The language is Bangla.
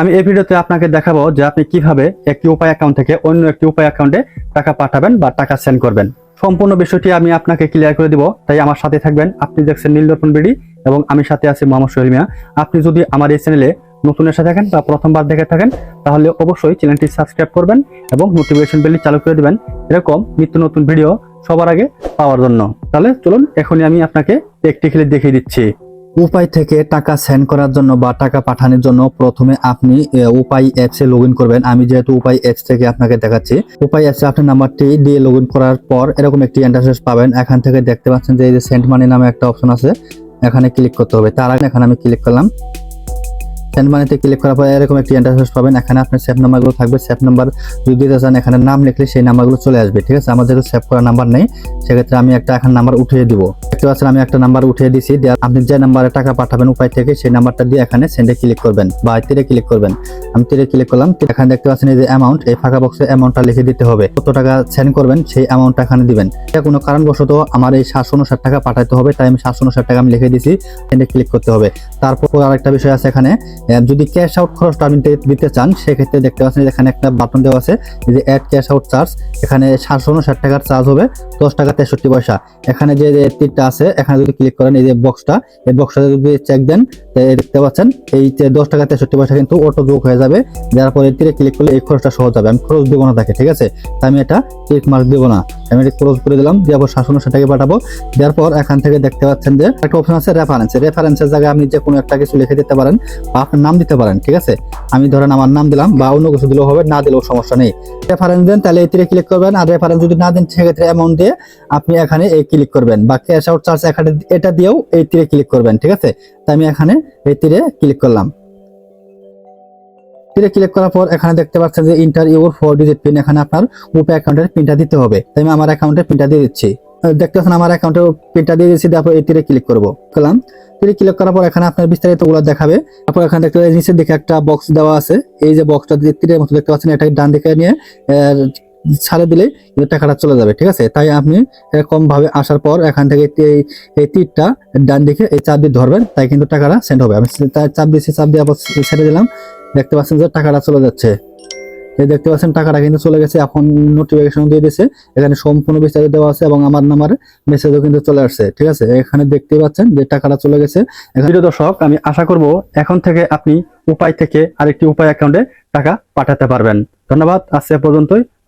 আমি এই ভিডিওতে আপনাকে দেখাবো যে আপনি কীভাবে একটি উপায় অ্যাকাউন্ট থেকে অন্য একটি উপায় অ্যাকাউন্টে টাকা পাঠাবেন বা টাকা সেন্ড করবেন। সম্পূর্ণ বিষয়টি আমি আপনাকে ক্লিয়ার করে দিব, তাই আমার সাথে থাকবেন। আপনি দেখছেন নীলদর্পণ বিডি এবং আমি সাথে আছি মোহাম্মদ সোহেল মিয়া। আপনি যদি আমার এই চ্যানেলে নতুন এসে থাকেন বা প্রথমবার দেখে থাকেন, তাহলে অবশ্যই চ্যানেলটি সাবস্ক্রাইব করবেন এবং নোটিফিকেশন বেলটি চালু করে দেবেন। এরকম নিত্য নতুন ভিডিও সবার আগে পাওয়ার জন্য। তাহলে চলুন, এখনই আমি আপনাকে প্র্যাকটিক্যালি দেখিয়ে দিচ্ছি। উপায় থেকে টাকা সেন্ড করার জন্য বা টাকা পাঠানোর জন্য প্রথমে আপনি উপায় অ্যাপসে লগ করবেন। আমি যেহেতু উপায় অ্যাপস থেকে আপনাকে দেখাচ্ছি, উপায় অ্যাপসে আপনি নাম্বারটি দিয়ে লগ করার পর এরকম একটি ইন্টারফেস পাবেন। এখান থেকে দেখতে পাচ্ছেন যে এই যে সেন্ড মানি নামে একটা অপশন আছে, এখানে ক্লিক করতে হবে। তার আগে এখানে আমি ক্লিক করলাম। সেন্ড মানিতে ক্লিক করার পর এরকম একটি ইন্টারফেস পাবেন। এখানে আপনার সেভ নাম্বারগুলো থাকবে। সেভ নাম্বার যদি দিতে চান, এখানে নাম লিখলে সেই নাম্বারগুলো চলে আসবে, ঠিক আছে? আমাদের সেভ করা নাম্বার নেই, সেক্ষেত্রে আমি একটা এখন নাম্বার উঠিয়ে দিব। দেখতে পাচ্ছেন, আমি একটা নাম্বার উঠিয়ে দিছি। আপনি যে নাম্বারে টাকা পাঠাবেন উপায় থেকে, সেই নাম্বারটা দিয়ে এখানে সেন্ডে ক্লিক করবেন বা তীরে ক্লিক করবেন। আমি তীরে ক্লিক করলাম এখানে দেখতে পাচ্ছেন এই যে অ্যামাউন্ট এই ফাঁকা বক্সে অ্যামাউন্টটা লিখে দিতে হবে। কত টাকা সেন্ড করবেন, সেই অ্যামাউন্টটা এখানে দিবেন। এটা কোনো কারণবশত আমার এই সাতশো উনষাট টাকা পাঠাতে হবে, তাই আমি সাতশো উনষাট টাকা আমি লিখে দিছি সেন্ডে ক্লিক করতে হবে। তারপর আরেকটা বিষয় আছে এখানে যদি ক্যাশ আউট খরচটা আপনি দিতে- চান, সেক্ষেত্রে দেখতে পাচ্ছেন এখানে একটা বাটন দেওয়া আছে যে অ্যাড ক্যাশ আউট চার্জ এখানে সাতশো উনষাট টাকার চার্জ হবে, দশ টাকা তেষট্টি পয়সা। এখানে যে তীরটা আছে, এখানে যদি ক্লিক করেন, এই যে বক্সটা এই বক্সটা যদি চেক দেন দেখতে পাচ্ছেন, এই যে দশ টাকা তেষট্টি পয়সা কিন্তু অটো যোগ হয়ে যাবে। যার পরে তীরে ক্লিক করলে এই খরচটা সহজ হবে। আমি খরচ দেবো না তাকে, ঠিক আছে? আমি এটা টিক মার্ক দেবো না। আমি এটা ক্লোজ করে দিলাম দেওয়ার পর সাতশো উনষাট টাকা পাঠাবো। দেওয়ার পর এখান থেকে দেখতে পাচ্ছেন যে একটা অপশন আছে রেফারেন্স রেফারেন্সের জায়গায় আপনি যে কোনো একটা কিছু লিখে দিতে পারেন বা আপনার নাম দিতে পারেন, ঠিক আছে? আমি ধরেন আমার নাম দিলাম বা অন্য কিছু দিলেও হবে, না দিলেও সমস্যা নেই। রেফারেন্স দেন, তাহলে এতে ক্লিক করবেন। আর রেফারেন্স যদি না দেন, সেক্ষেত্রে অ্যামাউন্ট দিয়ে আপনি এখানে এই ক্লিক করবেন বা ক্যাশ চার্জ এখানে এটা দিয়েও এই তীরে ক্লিক করবেন, ঠিক আছে? তাই আমি এখানে এই তীরে ক্লিক করলাম। তীরে ক্লিক করার পর এখানে দেখতে পাচ্ছেন যে enter your four digit pin এখানে আপনার উপে অ্যাকাউন্টের পিনটা দিতে হবে। তাই আমি আমার অ্যাকাউন্টের পিনটা দিয়ে দিচ্ছি। দেখতে পাচ্ছেন আমার অ্যাকাউন্টের পিনটা দিয়ে দিচ্ছি তারপর এই তীরে ক্লিক করব। করলাম। তীরে ক্লিক করার পর এখানে আপনার বিস্তারিতগুলো দেখাবে। তারপর এখানে দেখতে পাচ্ছেন, নিচের দিকে একটা বক্স দেওয়া আছে। এই যে বক্সটা তীরের মতো দেখতে পাচ্ছেন, এটা ডান দিকে নিয়ে ছাড়ে দিলে কিন্তু টাকাটা চলে যাবে, ঠিক আছে? তাই আপনি এরকম ভাবে আসার পর এখান থেকে এই- তীরটা ডান দিকে এই চাপ দিয়ে ধরবেন, তাই কিন্তু টাকাটা সেন্ড হবে। আমি চাপ দিয়েছি চাপ দিয়ে আবার ছেড়ে দিলাম। দেখতে পাচ্ছেন যে টাকাটা চলে যাচ্ছে। এই দেখতে পাচ্ছেন টাকাটা কিন্তু চলে গেছে। এখন নোটিফিকেশন দিয়ে দিয়েছে। এখানে সম্পূর্ণ বিস্তারিত দেওয়া আছে এবং আমার নাম্বারে মেসেজও কিন্তু চলে আসছে, ঠিক আছে? এখানে দেখতে পাচ্ছেন যে টাকাটা চলে গেছে। প্রিয় দর্শক, আমি আশা করব এখন থেকে আপনি উপায় থেকে আরেকটি উপায় অ্যাকাউন্টে টাকা পাঠাতে পারবেন। ধন্যবাদ। আজকে পর্যন্তই।